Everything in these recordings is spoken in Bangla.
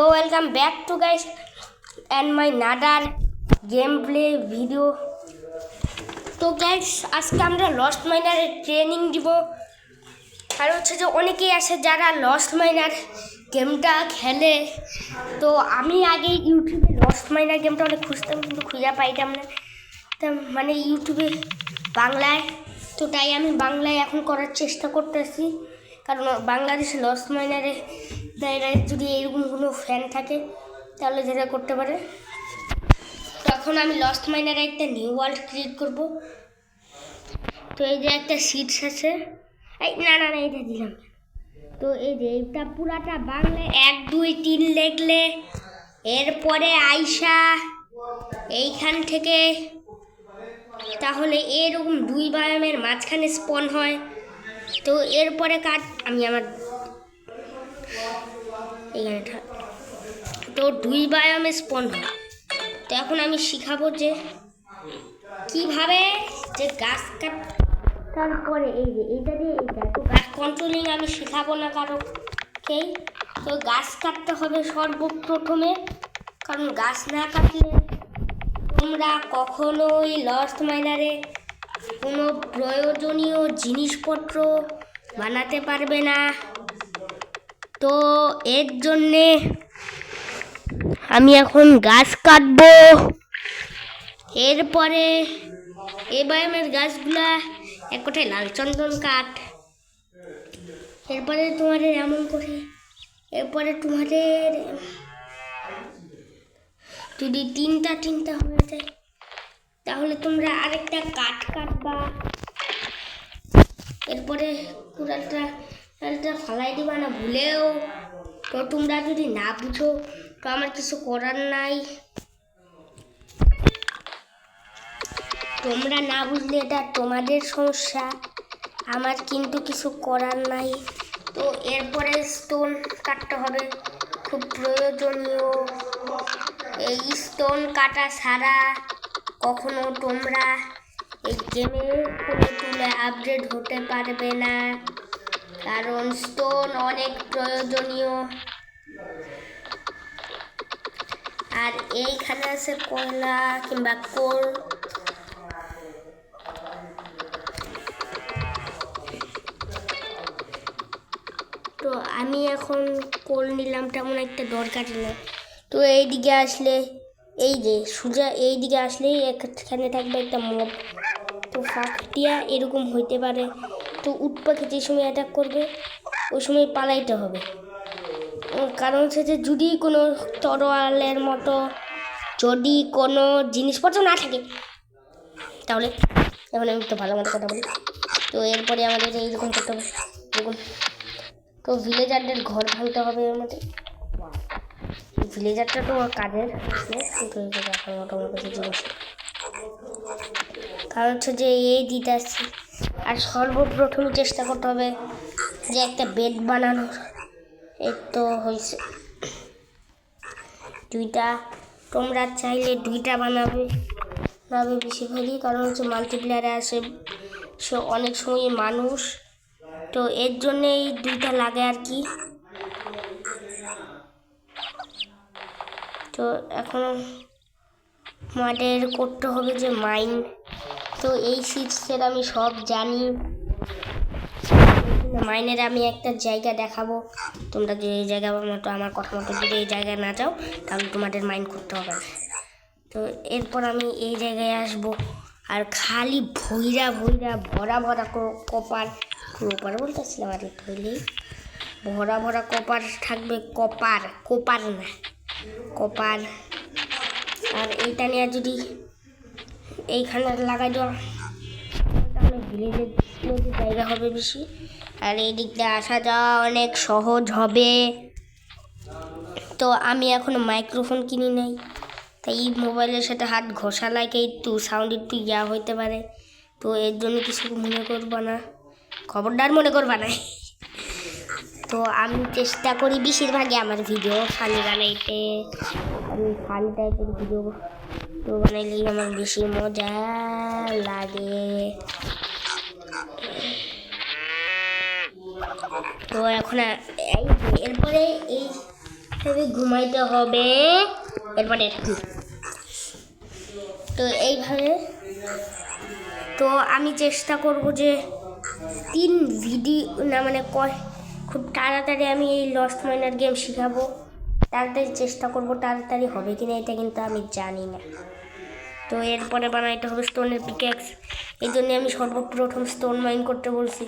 So welcome back to guys and my another gameplay video. তো গ্যাস আজকে আমরা লস্ট মাইনারের ট্রেনিং দিব। আর হচ্ছে যে অনেকেই আছে যারা লস্ট মাইনার গেমটা খেলে। তো আমি আগে ইউটিউবে লস্ট মাইনার গেমটা অনেক খুঁজতাম, কিন্তু খুঁজে পাইতাম না। তা মানে ইউটিউবে বাংলায়। তো তাই আমি বাংলায় এখন করার চেষ্টা করতেছি। কারণ বাংলাদেশে লস্ট মাইনারে এরা যদি এরকম কোনো ফ্যান থাকে, তাহলে যেটা করতে পারে। তখন আমি লস্ট মাইনারে একটা নিউ ওয়ার্ল্ড ক্রিয়েট করব। তো এই যে একটা সিটস আছে। এই, না না না এটা দিলাম। তো এই যে এইটা পুরাটা বাংলায় এক, দুই, তিন লেখলে, এরপরে আইসা এইখান থেকে, তাহলে এরকম দুই বায়ামের মাঝখানে স্পন হয়। তো এরপরে কাট, আমি আমার এখানে তো দুই ব্যায়ামে স্পন হয় তো এখন আমি শিখাবো যে কীভাবে যে গাছ কাট তারপরে এই যে এইটা দিয়ে এইটা তো গাছ কন্ট্রোলিং আমি শেখাবো না কারোকেই তো গাছ কাটতে হবে সর্বপ্রথমে। কারণ গাছ না কাটলে তোমরা কখনোই লস্ট মাইনারে কোনো প্রয়োজনীয় জিনিসপত্র বানাতে পারবে না। তো এর জন্যে আমি এখন গাছ কাটবো। এরপরে এবার আমার গাছগুলা এক কোটায় লাল চন্দন কাঠ। এরপরে তোমাদের এমন করে, এরপরে তোমাদের যদি তিনটা তিনটা হয়ে যায়, তাহলে তোমরা আরেকটা কাঠ কাটবা। এরপরে কুড়ালটা কুড়ালটা ফালাই দিবা না, ভুলেও। তো তোমরা যদি না বুঝো, তো আমার কিছু করার নাই। তোমরা না বুঝলে এটা তোমাদের সমস্যা, আমার কিন্তু কিছু করার নাই। তো এরপরে স্টোন কাটতে হবে, খুব প্রয়োজনীয়। এই স্টোন কাটা ছাড়া কখনো তোমরা এই গেমে কোনো তুলে আপডেট হতে পারবে না। কারণ স্টোন অনেক প্রয়োজনীয়। আর এইখানে আছে কয়লা কিংবা কোল তো আমি এখন কোল নিলাম, তেমন একটা দরকার নেই। তো এই দিকে আসলে, এই যে সোজা এই দিকে আসলেই এখানে থাকবে একটা মব তো ফাঁকটিয়া এরকম হইতে পারে। তো উট পাখি যে সময় অ্যাটাক করবে, ওই সময় পালাইতে হবে। কারণ হচ্ছে যে যদি কোনো তরোয়ালের মতো যদি কোনো জিনিসপত্র না থাকে, তাহলে এখন আমি তো ভালো মতো কথা বলি। তো এরপরে আমাদের এইরকম করতে হবে। এরকম তো ভিলেজারদের ঘর ভাঙতে হবে এর মধ্যে। ভিলেজারটা তো কাজের কাছে জিনিস কারণ হচ্ছে যে এই দিতে আসছি। আর সর্বপ্রথম চেষ্টা করতে হবে যে একটা বেড বানানোর। এই তো হয়েছে। দুইটা, তোমরা চাইলে দুইটা বানাবে। বানাবে বেশিরভাগই কারণ হচ্ছে মাল্টিপ্লেয়ারে আসে সে অনেক সময় মানুষ। তো এর জন্য এই দুইটা লাগে আর কি। তো এখন আমাদের করতে হবে যে মাইন তো এই সিটসের আমি সব জানি। মাইনের আমি একটা জায়গা দেখাবো। তোমরা যদি এই জায়গা মতো আমার কথা মতো যদি এই জায়গায় না যাও, তাহলে তোমাদের মাইন করতে হবে। তো এরপর আমি এই জায়গায় আসব। আর খালি ভইরা ভরা ভরা ক- কপার কপার বলতেছিলাম আর হইলেই। ভরা ভরা কপার থাকবে কপার কপার না, কপার। আর এইটা নিয়ে যদি এইখানে লাগাই দেওয়া। তাহলে ভিলেজের জায়গা হবে বেশি। আর এই দিক দিয়ে আসা যাওয়া অনেক সহজ হবে। তো আমি এখন মাইক্রোফোন কিনি নাই। তাই এই মোবাইলের সাথে হাত ঘষা লাগে, একটু সাউন্ড একটু ইয়া হইতে পারে। তো এর জন্য কিছু মনে করবা না। খবরদার মনে করবা না। তো আমি চেষ্টা করি বেশিরভাগই আমার ভিডিও ফানি বানাইতে। আমি ফানি টাইপের ভিডিও তো বানাইলেই আমার বেশি মজা লাগে। তো এখন এরপরে এই তবে ঘুমাইতে হবে। এরপরে তো এইভাবে। তো আমি চেষ্টা করব যে তিন ভিডিও, না মানে কয়, খুব তাড়াতাড়ি আমি এই লস্ট মাইনার গেম শেখাবো। তাড়াতাড়ি চেষ্টা করব, তাড়াতাড়ি হবে কি না এটা কিন্তু আমি জানি না। তো এরপরে বানাইতে হবে স্টোনের পিকেক্স এই জন্যে আমি সর্বপ্রথম স্টোন মাইন করতে বলছি,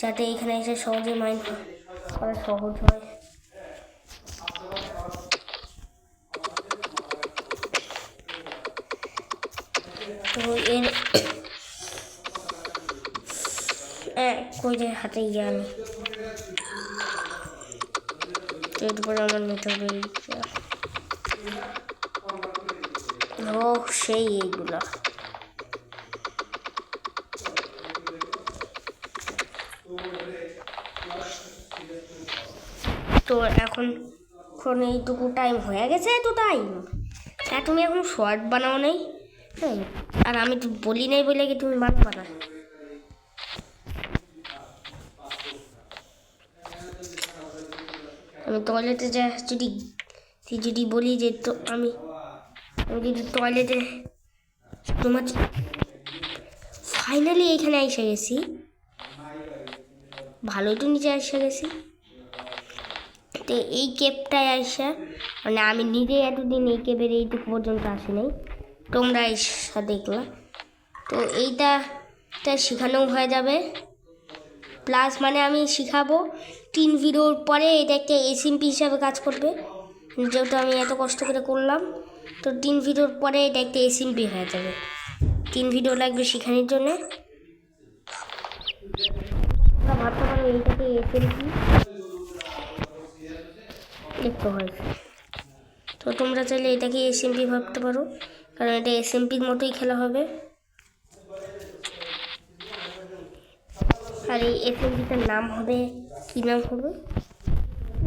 যাতে এখানে এসে সহজে মাইন করা সহজ হয়। তো এর কই যে হাতে গিয়ে আমি এরপরে আমার নিতে হবে। ও সেই এইগুলো। তো এখন এখন এইটুকু টাইম হয়ে গেছে তো টাইম হ্যাঁ তুমি এখন শর্ট বানাও নেই? হ্যাঁ আর আমি তো বলি নাই বলে কি তুমি বানাবা না? আমি টয়লেটে যা যদি যদি বলি যে তো আমি আমি যদি টয়লেটে তোমার ফাইনালি এখানে এসে গেছি। ভালোই তো নিচে এসে গেছি। তো এই কেপটায় আসা মানে আমি নিজে এতদিন এই কেপের এইটুকু পর্যন্ত আসি নাই তোমরা এসা দেখলাম তো এইটা শেখানোও হয়ে যাবে। প্লাস মানে আমি শিখাবো তিন ভিডিওর পরে এটা একটা এসএমপি হিসাবে কাজ করবে। যেহেতু আমি এত কষ্ট করে করলাম। তো তিন ভিডিওর পরে এটা একটা এসএমপি হয়ে যাবে। তিন ভিডিও লাগবে শেখানোর জন্য। হয়েছে তো তোমরা চাইলে এটাকে এসএমপি ভাবতে পারো, কারণ এটা এসএমপির মতোই খেলা হবে। আর এই এসএমপিটার নাম হবে, কী নাম হবে?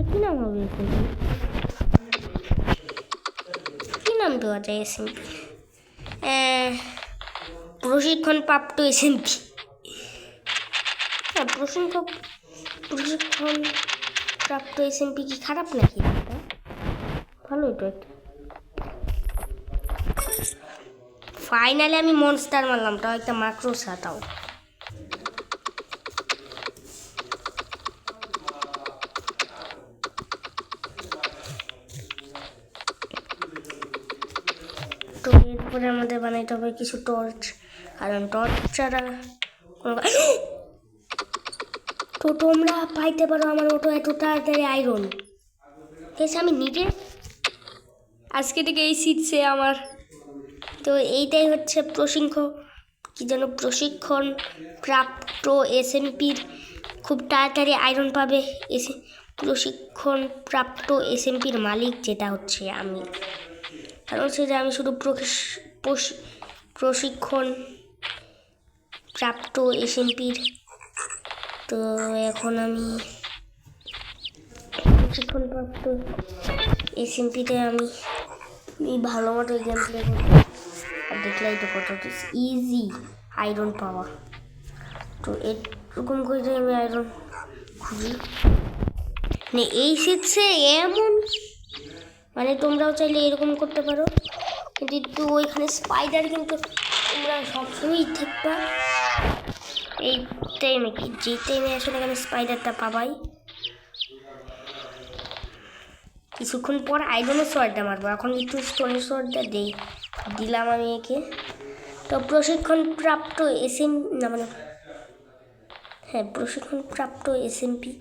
কী নাম হবে এসএমপি কী নাম দেওয়া যায় এসএমপি প্রশিক্ষণ প্রাপ্ত এসএমপি। হ্যাঁ প্রশিক্ষণ প্রশিক্ষণ প্রাপ্ত এসএমপি কি খারাপ নাকি? ভালোই তো এটা ফাইনালি আমি মনস্টার মারলাম, তাও একটা মাক্রোসা তাও। তো এরপরে আমাদের বানাইতে হবে কিছু টর্চ কারণ টর্চ ছাড়া তো তোমরা পাইতে পারো আমার মতো এত তাড়াতাড়ি আয়রন ঠিক আছে আমি নিজে আজকে থেকে এই শিখছে আমার। তো এইটাই হচ্ছে প্রশিক্ষণ কি যেন প্রশিক্ষণ প্রাপ্ত এস এসএমপির খুব তাড়াতাড়ি আয়রন পাবে। এসে প্রশিক্ষণ প্রাপ্ত এস এসএমপির মালিক যেটা হচ্ছে আমি। কারণ হচ্ছে যে আমি শুধু প্রশিক্ষণ প্রাপ্ত এসএমপির তো এখন আমি প্রশিক্ষণপ্রাপ্ত এসএমপিতে আমি ভালো মতো গেম প্লে করব। আর দেখলাই তো কত ইজি আয়রন পাওয়া তো এরকম করে আমি আয়রন খুঁজি। মানে এই শিখছে এমন মানে তোমরাও চাইলে এরকম করতে পারো। কিন্তু ওইখানে স্পাইডার কিন্তু তোমরা সবসময়ই থাকবা। এই টাইমে কি? যে টাইমে আসলে এখানে স্পাইডারটা পাবাই। কিছুক্ষণ পর আইরনের সোয়ারটা মারবো। এখন একটু স্টোনের সোয়ারটা দেই। দিলাম আমি একে। তো প্রশিক্ষণ প্রাপ্ত এসএম না মানে হ্যাঁ প্রশিক্ষণ প্রাপ্ত এসএমপি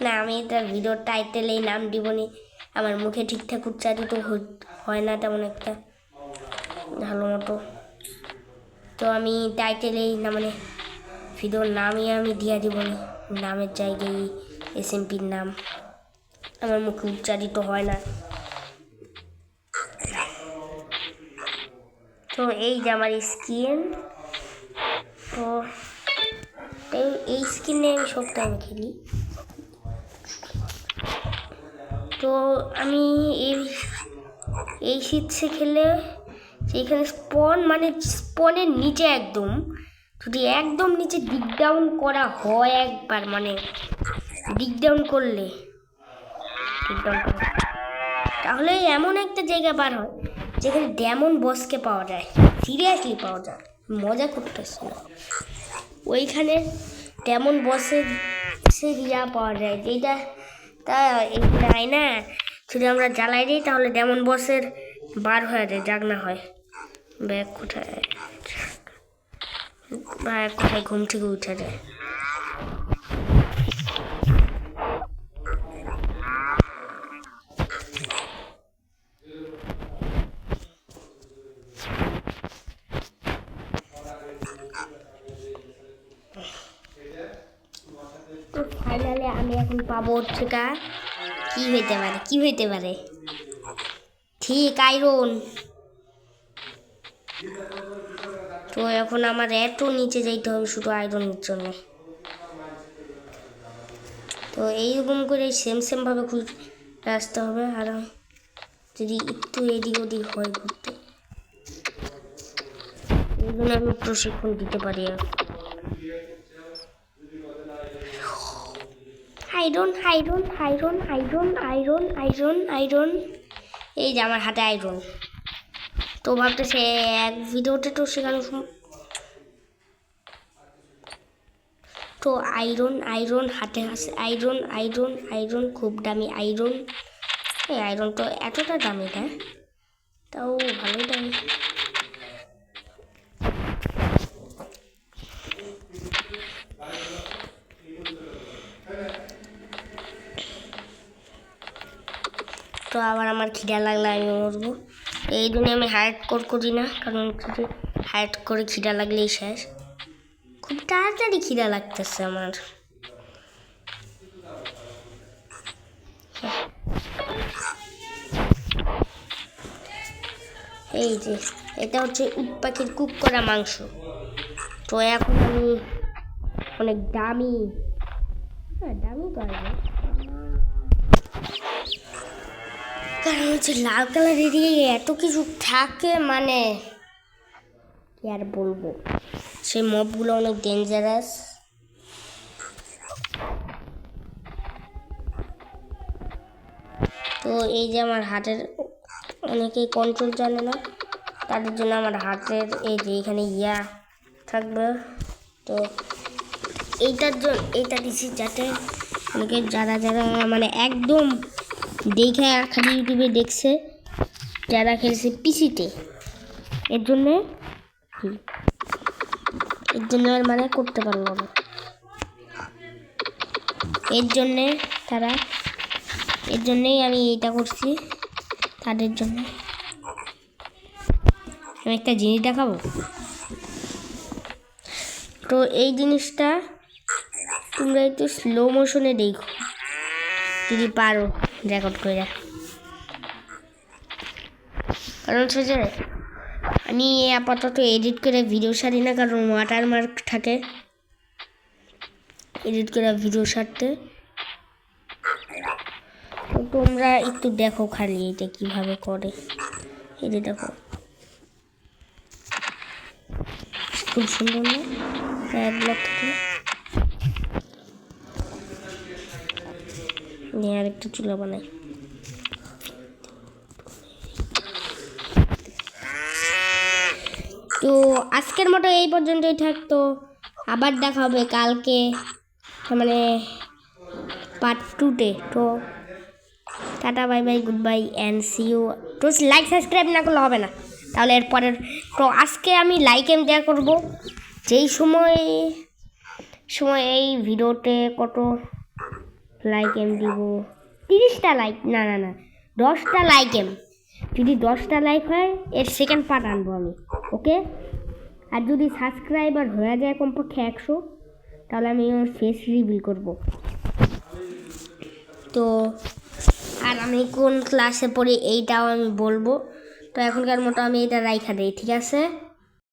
না, আমি এটা ভিডিওর টাইটেলেই নাম দিবনি আমার মুখে ঠিকঠাক উচ্চারিত হয় না তেমন একটা। ভালো মতো। তো আমি টাইটেলেই না মানে ভিডিওর নামই আমি দিয়া দিবনি নামের জায়গায় এসএমপির নাম। আমার মুখে উচ্চারিত হয় না। তো এই যে আমার স্কিন তো এই- স্কিনে আমি সব টাইম খেলি। তো আমি এই এই শীতসে খেলে সেইখানে স্পন মানে স্পনের নিচে একদম, যদি একদম নিচে ডিগ ডাউন করা হয় একবার মানে ডিগ ডাউন করলে তাহলে এমন একটা জায়গা বার হয়, যেখানে ডেমন বসকে পাওয়া যায় সিরিয়াসলি পাওয়া যায়, মজা করতেছে না। ওইখানে ডেমন বসের সে ইয়া পাওয়া যায়, যেটা তা হয় না? যদি আমরা জ্বালাই দিই, তাহলে যেমন বসের বার হয়ে যায় জাগনা হয়। ব্যাগ কোথায়? ব্যাগ কোথায়? ঘুম থেকে উঠে যায়। এখন পাবো ঠিকা কি হইতে পারে, কি হইতে পারে? ঠিক, আয়রন। তো এখন আমার এত নিচে যাইতে হবে শুধু আয়রনের জন্য। তো এইরকম করে সেম সেম ভাবে খুঁজে আসতে হবে। আর যদি একটু এদিক ওদিক হয় ঘুরতে এই জন্য আমি প্রশিক্ষণ দিতে পারি আর iron iron iron iron iron iron iron এই যে আমার হাতে আয়রন তো ভাবতেছে এক ভিডিওতে তো শেখানো তো আয়রন আয়রন হাতে আছে। আয়রন আয়রন আয়রন খুব দামি আয়রন এই আয়রন তো এতটা দামি না। তাও ভালোই দামি। আমার খিদা লাগলে আমি মরবো। এই জন্য আমি হাইট কোর করি না, কারণ যদি হাইট করে খিদা লাগলেই শেষ। খুব তাড়াতাড়ি খিদা লাগতেছে আমার। এই যে, এটা হচ্ছে উট পাখির কুক করা মাংস। তো এখন আমি অনেক দামি। হ্যাঁ দামি তো কারণ হচ্ছে লাল কালার কালারের এত কিছু থাকে মানে কি আর বলব? সেই মবগুলো অনেক ডেঞ্জারাস তো এই যে আমার হাতের, অনেকেই কন্ট্রোল জানে না, তাদের জন্য আমার হাতের এই যে এখানে ইয়া থাকবে। তো এইটার জন্য, এইটা দিছি যাতে অনেকে যারা যারা মানে একদম দেখে খালি ইউটিউবে দেখছে যারা খেলছে পিসিতে। এর জন্যে এর জন্য আর মানে করতে পারল না। এর জন্যে তারা, এর জন্যেই আমি এটা করছি তাদের জন্য। আমি একটা জিনিস দেখাবো? তো এই জিনিসটা তোমরা একটু স্লো মোশনে দেখো। যদি পারো। রেকর্ড করে কারণ হচ্ছে আমি আপাতত এডিট করে ভিডিও সারি না, কারণ ওয়াটারমার্ক থাকে। এডিট করে ভিডিও সারতে। তোমরা একটু দেখো খালি এটা কীভাবে করে। এই যে দেখো। খুব সুন্দর না? নিয়ে আর একটু চুলা বানাই। তো আজকের মতো এই পর্যন্তই থাকতো। আবার দেখা হবে কালকে মানে পার্ট টুতে তো। Tata bye bye goodbye and see you তো লাইক সাবস্ক্রাইব না করলে হবে না। তাহলে এরপরের তো আজকে আমি লাইক এম দেওয়া করব। যেই সময় সময় এই ভিডিওতে কত লাইক এম দিব। তিরিশটা লাইক না না না, দশটা লাইক এম যদি দশটা লাইক হয়, এর সেকেন্ড পার্ট আনব আমি ওকে আর যদি সাবস্ক্রাইবার হয়ে যায় কমপক্ষে একশো, তাহলে আমি আমার ফেস রিভিল করব। তো, আর আমি কোন ক্লাসে পড়ি এইটাও আমি বলব। তো এখনকার মতো আমি এটা রাইখা দিই, ঠিক আছে?